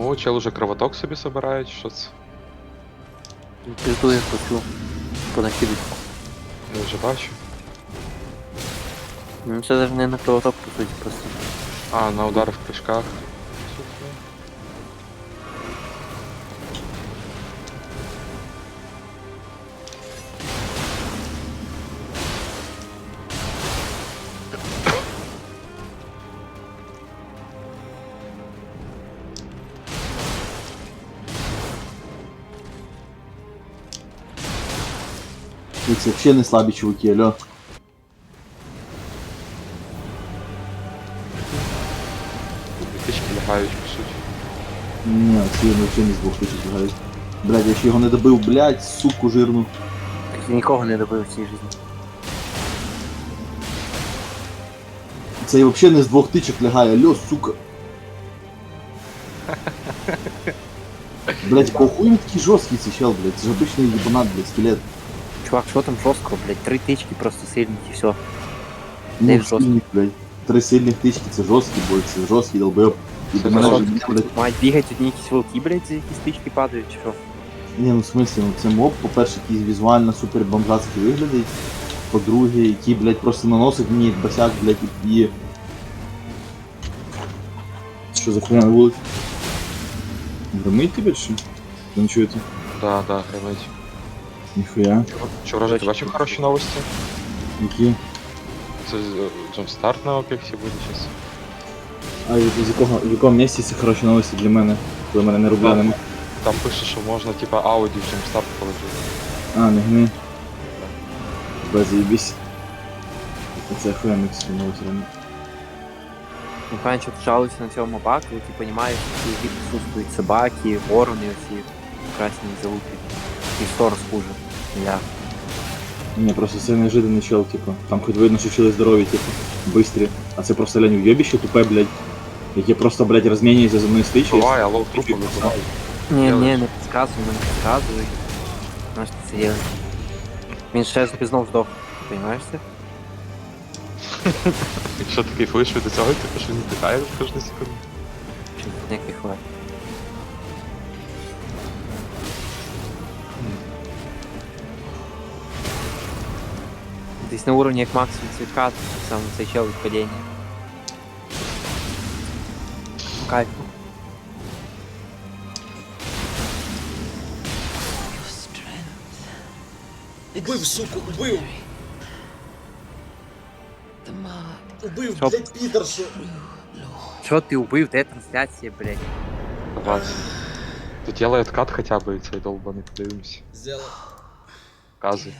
О, чел уже кровоток собі собирає, що це? Піздує хочу понакидати. Я вже бачу. Ну це навіть не на кровоток, по суті, просто. А, на удар в прыжках. Це взагалі не слабі чуваки, алло. Тички лягають, по суті. Ні, ці взагалі не з двох тисяч грають. Блядь, я ще його не добив, блядь, суку жирну. Так я нікого не добив в цій житті. Це взагалі не з двох тичок лягає, алло, сука. Блядь, похуй він такий жорсткий цей чел, блядь, це ж обичний ебанат, блядь, скелет. Чувак, що там жорстко, блядь, три тички просто сильні і все. Ну, Де жорсткий? блядь. Три сильних тички, це жорсткий бой, це жорсткий долбойоб. І до мене вже, блядь, Мають бігати одні якісь волки, блядь, за якісь тички падають, чи що? Ні, ну в смислі, ну це моб, по-перше, який візуально супер бомжацький виглядить. По-друге, який, блядь, просто наносить мені як басяк, блядь, і. Що за хуйня на вулиці? Громить тебе чи? Ви не чуєте? Да, да, гранить. Ніхуя. Що вражати, бачив хороші новості? Які? Це джампстарт на опіксі буде зараз. А від- з якого, в якому місці це хороші новості для мене, коли мене не рубля нема. Там пише, що можна типа ауді в джампстарт положити. А, не гни. Без заєбісь. Це охуєнно якісь новості реально. Ну, певно, що жалуюся на цьому моба, коли ти розумієш, що які присутствують собаки, ворони оці красні залупи. І сторос хуже. Я. Ні, просто це неожиданний чел, типу. Там хоч видно, що чили здорові, типу, бистрі. А це просто лянь уйобіще тупе, блядь. Яке просто, блядь, розмінюється за мною стичі. Буває, алло, трупи вибивають. Ні, Я ні, лише- не підказуй, не підказуй. Знаєш, ти це є. Він ще знов здох, ти розумієш це? Якщо ти кайфуєш від цього, типу, що він тикає кожну секунду. Чи не кайфує? Десь на уровні як максимум цвітка, саме цей чел від падіння. Кайф. Убив, суку, убив! Убив, Що? блядь, підаршу! Що ти убив, де трансляція, блядь? Клас. Тут делает кат хотя бы, і цей долбаний, подивимось. Зело. Кази.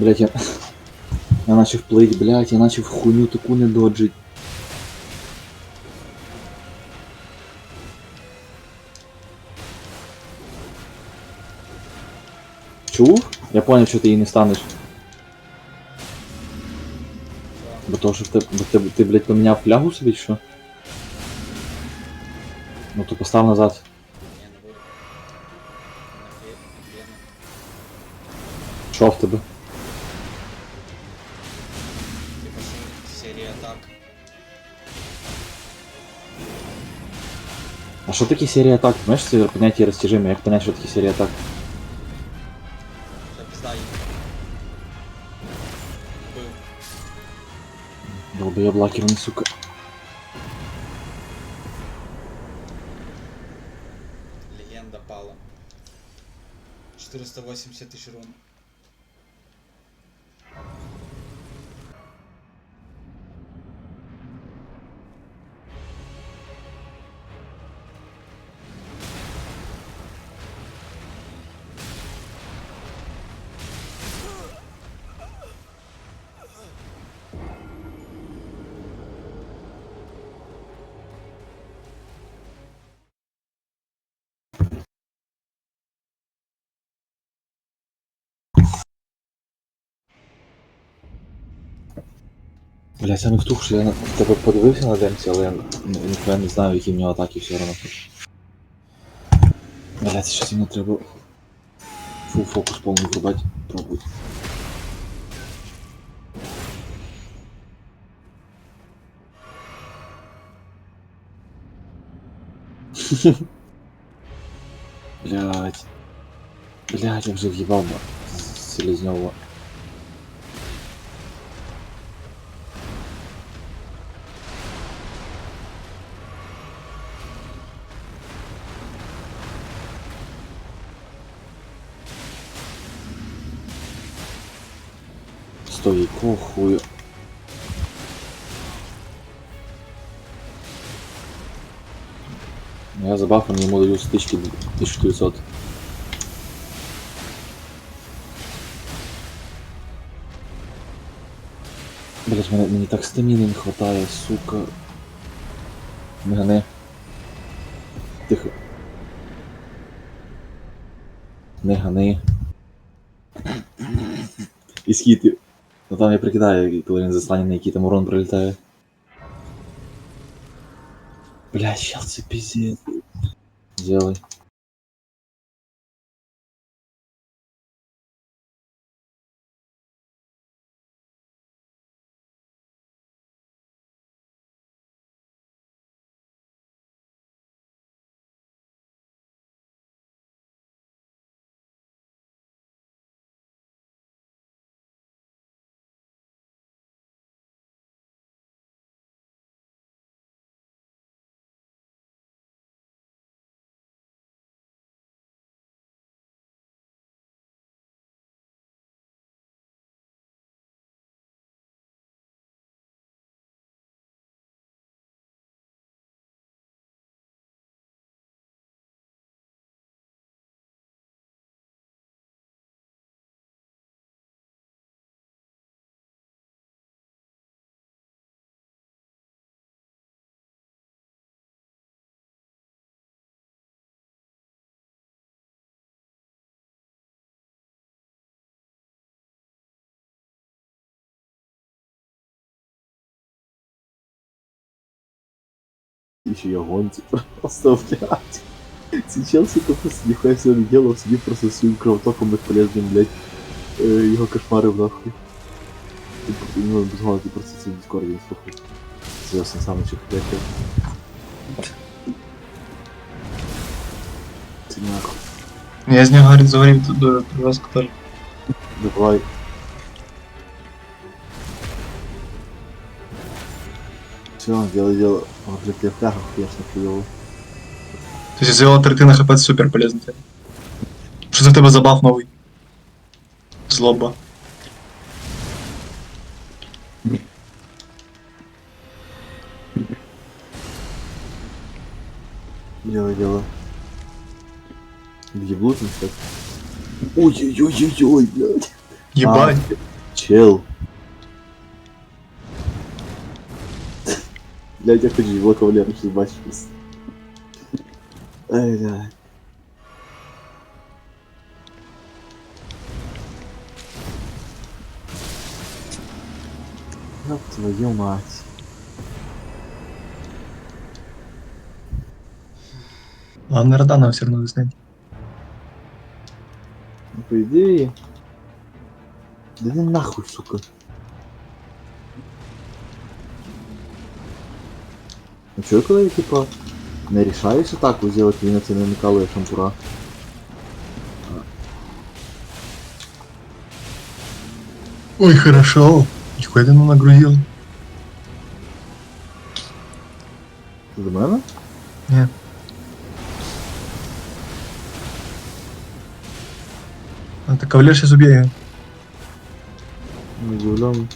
Блядь, я... Я начав плить, блядь, я начав хуйню таку не доджить. Чув? Я поняв, що ти її не станеш. Бо того, що в тебе, бо ти, ти, блядь, поміняв флягу собі, що? Ну то постав назад. що серія атак. А що таке серія атак? Знаєш, це поняття розтяжиме, як понять, що таке серія атак? Та пізда їм. Убив. Долбоєб лакерний, сука. Легенда пала. 480 тисяч рун. Бля, саме втух, що я на тебе подивився на демці, але я ні- ніхуя не знаю, які в нього атаки все одно. Бля, це щас мені треба фул фокус повний врубати. Пробуй. Блять. Блять, я вже в'їбав з- якого хуя? Я забафан ему даю стычки 1900. Блять, мене, мені так стаміни не хватає, сука. Мегане. Тихо. Не гани. І схід. Ну там я прикидаю, коли він заслані, який там урон прилітає. Бля, щас це пиздец. Делай. Еще и огонь, типа, просто, блядь. Сейчас это просто нихуя себе не делал, сидит просто своим кровотоком бесполезным, блядь. Э, его кошмары в нахуй. Ты просто, ну, без гона, ты просто сидишь в дискорде, не слухай. Серьезно, сам еще блядь. Ты нахуй. Я з нього говорить, заварив до, до, до вас, который. Давай. Все, делай дело. Он же тебе флягах, конечно, хуёво. То есть зробила третина хп, це супер полезно. Що це в тебе забав новий? Злоба. Делай дело. Въеблут не так. Ой-ой-ой-ой-ой, блядь. Єбать. А, чел. Блядь, я хочу его кавалеру сейчас бачишь просто. Ай, блядь. Ёб твою мать. Ладно, Родана все равно виснять. Ну, по идее... Да иди нахуй, сука. Ну чё, коли я, типа, не рішаюсь атаку зробити, він на це не накалує шампура. Ой, хорошо. Нихуя ты нам нагрузил. Ти до мене? Ні. А ты кавалер сейчас убей его. Не удивлен.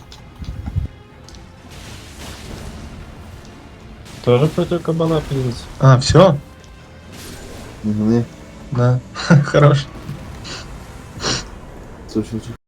Тоже против кабана підеться. А, все? Да. Хорош. Слушай, слушай.